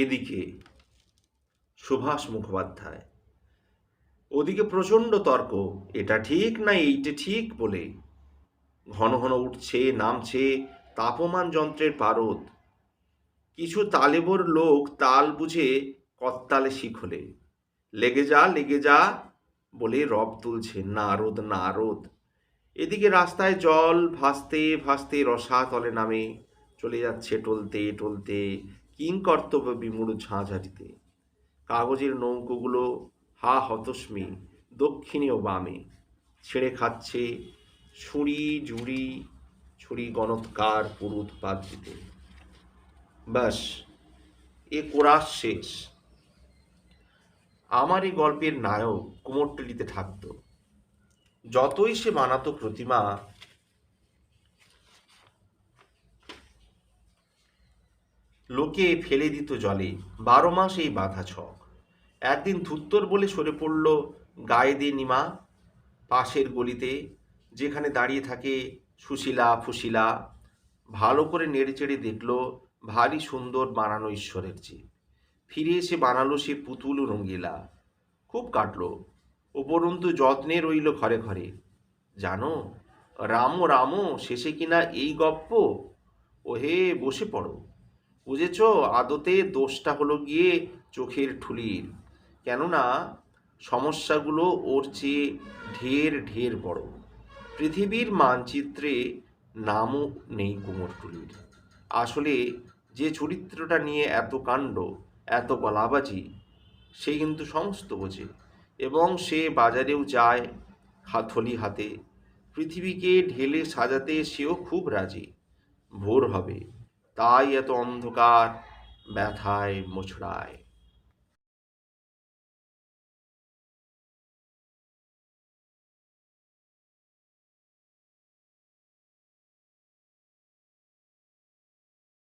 এদিকে সুভাষ মুখোপাধ্যায়। ওদিকে প্রচণ্ড তর্ক, এটা ঠিক না এইটা ঠিক বলে ঘন ঘন উঠছে, নামছে তাপমান যন্ত্রের পারদ। কিছু তালেবর লোক তাল বুঝে কত্তালে শিখলে, লেগে যা লেগে যা বলে রব তুলছে নারদ নারদ। এদিকে রাস্তায় জল ভাসতে ভাসতে রসাতলে নামে, চলে যাচ্ছে টলতে টলতে কিং কর্তব্য বিমূঢ় ঝাঁঝারিতে। কাগজের নৌকোগুলো হা হতস্মি, দক্ষিণে ও বামে। ছেড়ে খাচ্ছে ছুরি জুড়ি ছুরি গণৎকার পুরুত পাত দিতে ব্যাস, এ কোরাস শেষ। আমার এই গল্পের নায়ক কুমোরটুলিতে থাকতো। যতই সে বানাতো প্রতিমা লোকে ফেলে দিত জলে, বারো মাস এই বাধা ছক। একদিন ধুত্তর বলে সরে পড়ল গায়ে দিয়ে নিমা, পাশের গলিতে যেখানে দাঁড়িয়ে থাকে সুশীলা ফুশিলা, ভালো করে নেড়ে চেড়ে দেখল ভারী সুন্দর বানানো ঈশ্বরের চেয়ে। ফিরে এসে বানালো সে পুতুল রঙ্গিলা। খুব কাটল, উপরন্তু যত্নে রইল ঘরে ঘরে। জানো, রামো রামো, শেষে কিনা এই গপ্প? ওহে, বসে পড়ো। বুঝেছ? আদতে দোষটা হলো গিয়ে চোখের ঠুলির কেননা সমস্যাগুলো ওর চেয়ে ঢের ঢের বড়। পৃথিবীর মানচিত্রে নামও নেই কুমোরটুলির আসলে যে চরিত্রটা নিয়ে এত কাণ্ড, এত গলাবাজি, সে কিন্তু সমস্ত বোঝে এবং সে বাজারেও যায় হাতলি হাতে। পৃথিবীকে ঢেলে সাজাতে সেও খুব রাজি। ভোর হবে। তাই এত অন্ধকার ব্যথায় মোছড়ায়